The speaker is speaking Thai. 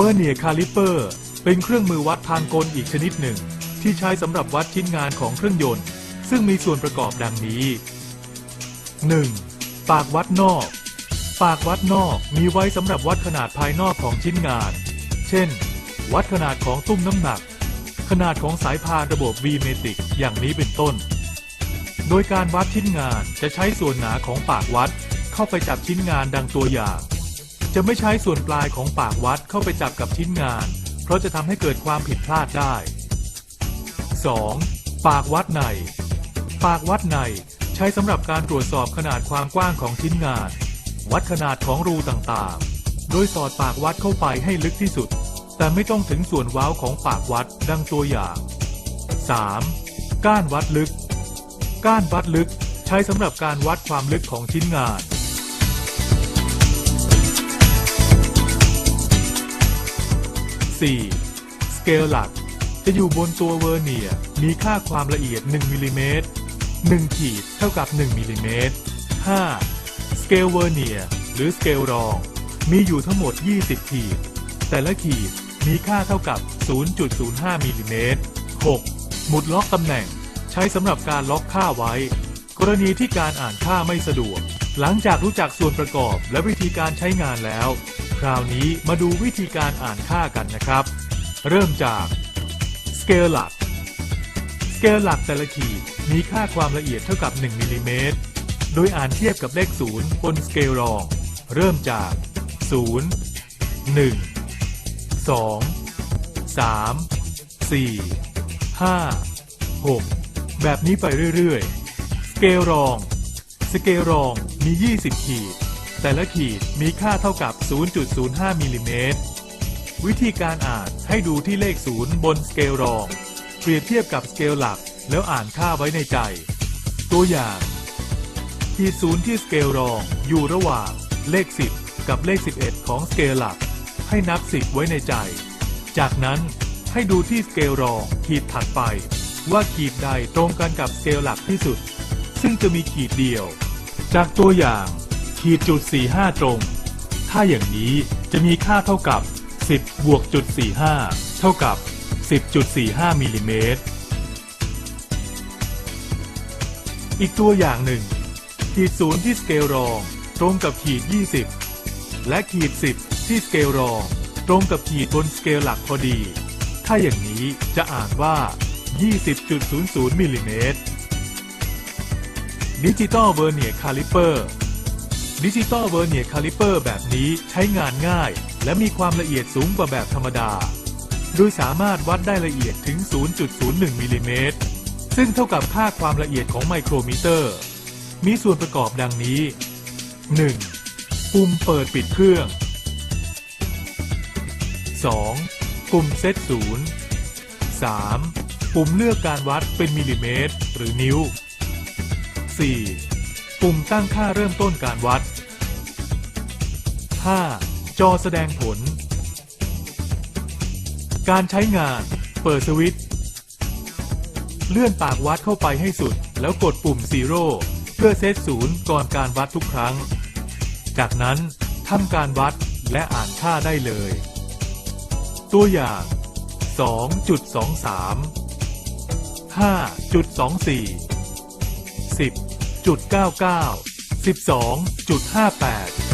เวอร์เนียคาลิเปอร์ เป็นเครื่องมือวัดทางกลอีกชนิดหนึ่ง ที่ใช้สำหรับวัดชิ้นงานของเครื่องยนต์ ซึ่งมีส่วนประกอบดังนี้ 1. ปากวัดนอก ปากวัดนอกมีไว้สำหรับวัดขนาดภายนอกของชิ้นงาน เช่น วัดขนาดของตุ้มน้ำหนัก ขนาดของสายพานระบบ V เมติกอย่างนี้เป็นต้น โดยการวัดชิ้นงานจะใช้ส่วนหนาของปากวัด เข้าไปจับชิ้นงานดังตัวอย่าง จะไม่ใช้ส่วนปลายของปากวัดเข้าไปจับกับชิ้นงาน เพราะจะทำให้เกิดความผิดพลาดได้ 2. ปากวัดใน ปากวัดในใช้สำหรับการตรวจสอบขนาดความกว้างของชิ้นงาน วัดขนาดของรูต่างๆ โดยสอดปากวัดเข้าไปให้ลึกที่สุด แต่ไม่ต้องถึงส่วนเว้าของปากวัดดังตัวอย่าง 3. ก้านวัดลึก ก้านวัดลึกใช้สำหรับการวัดความลึกของชิ้นงาน 4. สเกลหลัก จะอยู่บนตัวเวอร์เนียมีค่าความละเอียด 1มิลลิเมตร1ขีดเท่ากับ 1มิลลิเมตร 5. สเกลเวอร์เนียหรือสเกลรอง มีอยู่ทั้งหมด 20 ขีด แต่ละขีดมีค่าเท่ากับ 0.05มิลลิเมตร 6. หมุดล็อกตำแหน่ง ใช้สำหรับการล็อกค่าไว้ กรณีที่การอ่านค่าไม่สะดวก หลังจากรู้จักส่วนประกอบและวิธีการใช้งานแล้ว คราวนี้มาดูวิธีการอ่านค่ากันนะครับ เริ่มจากสเกลหลักสเกลหลักแต่ละขีดมีค่าความละเอียดเท่ากับ 1มิลลิเมตรโดยอ่านเทียบกับเลข 0 บนสเกลรอง เริ่มจาก 0 1 2 3 4 5 6 แบบนี้ไปเรื่อยๆ สเกลรอง สเกลรองมี 20 ขีด แต่ละขีดมีค่าเท่ากับ 0.05มิลลิเมตร วิธีการอ่านให้ดูที่เลข 0 บนสเกลรอง เปรียบเทียบกับสเกลหลักแล้วอ่านค่าไว้ในใจ ตัวอย่าง ขีดศูนย์ที่สเกลรองอยู่ระหว่างเลข 10 กับเลข 11 ของสเกลหลัก ให้นับ 10 ไว้ในใจ จากนั้นให้ดูที่สเกลรองขีดถัดไป ว่าขีดใดตรงกันกับสเกลหลักที่สุด ซึ่งจะมีขีดเดียว จากตัวอย่าง ขีดจุด45ตรง ถ้าอย่างนี้จะมีค่าเท่ากับ 10บวกจุด45เท่ากับ 10.45มิลลิเมตร อีกตัวอย่างหนึ่ง ขีดศูนย์ที่สเกลรอง ตรงกับขีด 20 และขีด 10 ที่สเกลรอง ตรงกับขีดบนสเกลหลักพอดี ถ้าอย่างนี้จะอ่านว่า 20.00มิลลิเมตรดิจิตอลเวอร์เนียคาลิเปอร์ ดิจิตอลเวอร์เนียคาลิเปอร์แบบนี้ใช้งานง่าย และมีความละเอียดสูงกว่าแบบธรรมดา โดยสามารถวัดได้ละเอียดถึง 0.01มิลลิเมตรซึ่งเท่ากับค่าความละเอียดของไมโครมิเตอร์ มีส่วนประกอบดังนี้ 1. ปุ่มเปิดปิดเครื่อง 2. ปุ่มเซตศูนย์ 3. ปุ่มเลือกการวัดเป็นมิลลิเมตร หรือนิ้ว 4. ปุ่มตั้งค่าเริ่มต้นการวัด 5. จอแสดงผล การใช้งาน เปิดสวิตช์เลื่อนปากวัดเข้าไปให้สุด แล้วกดปุ่ม Zero เพื่อเซตศูนย์ก่อนการวัดทุกครั้ง จากนั้นทำการวัดและอ่านค่าได้เลย ตัวอย่าง 2.23 5.24 10 12.58